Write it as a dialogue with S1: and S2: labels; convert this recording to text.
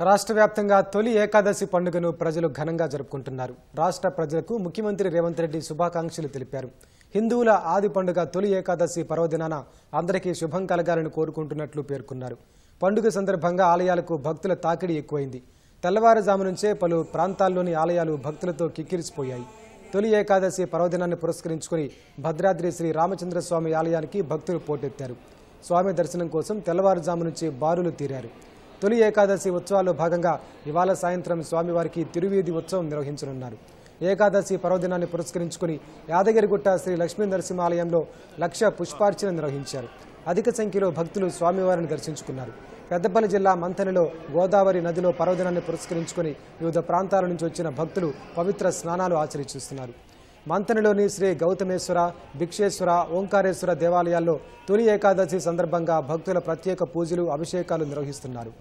S1: రాష్ట్ర వ్యాప్తంగా తొలి ఏకాదశి పండుగను ప్రజలు ఘనంగా జరుపుకుంటున్నారు. రాష్ట్ర ప్రజలకు ముఖ్యమంత్రి రేవంత్ రెడ్డి శుభాకాంక్షలు తెలిపారు. హిందువుల ఆది పండుగ తొలి ఏకాదశి పర్వదినాన అందరికీ శుభం కలగాలని కోరుకుంటున్నట్లు పేర్కొన్నారు. పండుగ సందర్భంగా ఆలయాలకు భక్తుల తాకిడి ఎక్కువైంది. తెల్లవారుజాము నుంచే పలు ప్రాంతాల్లోని ఆలయాలు భక్తులతో కిక్కిరిసిపోయాయి. తొలి ఏకాదశి పర్వదినాన్ని పురస్కరించుకుని భద్రాద్రి శ్రీ రామచంద్ర స్వామి ఆలయానికి భక్తులు పోటెత్తారు. స్వామి దర్శనం కోసం తెల్లవారుజాము నుంచి బారులు తీరారు. తొలి ఏకాదశి ఉత్సవాల్లో భాగంగా ఇవాళ సాయంత్రం స్వామివారికి తిరువీధి ఉత్సవం నిర్వహించనున్నారు. ఏకాదశి పర్వదినాన్ని పురస్కరించుకుని యాదగిరిగుట్ట శ్రీ లక్ష్మీ నరసింహాలయంలో లక్ష పుష్పార్చన నిర్వహించారు. అధిక సంఖ్యలో భక్తులు స్వామివారిని దర్శించుకున్నారు. పెద్దపల్లి జిల్లా మంథనిలో గోదావరి నదిలో పర్వదినాన్ని పురస్కరించుకుని వివిధ ప్రాంతాల నుంచి వచ్చిన భక్తులు పవిత్ర స్నానాలు ఆచరిస్తున్నారు. మంతనిలోని శ్రీ గౌతమేశ్వర భిక్షేశ్వర ఓంకారేశ్వర దేవాలయాల్లో తొలి ఏకాదశి సందర్భంగా భక్తుల ప్రత్యేక పూజలు అభిషేకాలు నిర్వహిస్తున్నారు.